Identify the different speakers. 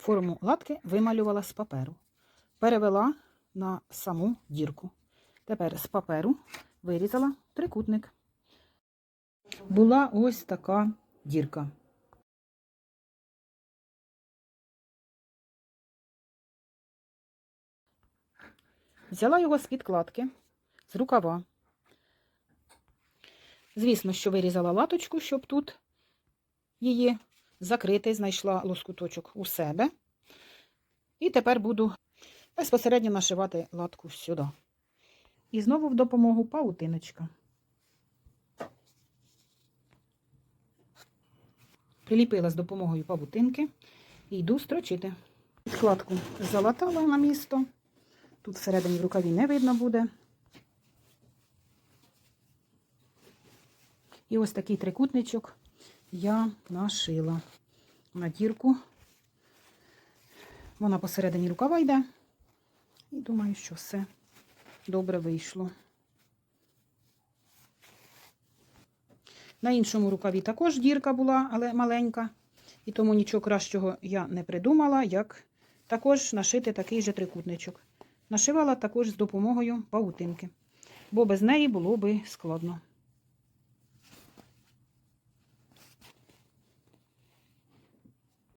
Speaker 1: форму латки вималювала з паперу. Перевела на саму дірку. Тепер з паперу вирізала трикутник. Була ось така дірка. Взяла його з підкладки, з рукава. Звісно, що вирізала латочку, щоб тут її закрити, знайшла лоскуточок у себе. І тепер буду безпосередньо нашивати латку сюди. І знову в допомогу паутиночка. Приліпила з допомогою павутинки і йду строчити. Підкладку залатала на місто. Тут всередині в рукаві не видно буде. І ось такий трикутничок я нашила на дірку. Вона посередині рукава йде. І думаю, що все добре вийшло. На іншому рукаві також дірка була, але маленька. І тому нічого кращого я не придумала, як також нашити такий же трикутничок. Нашивала також з допомогою павутинки, бо без неї було би складно.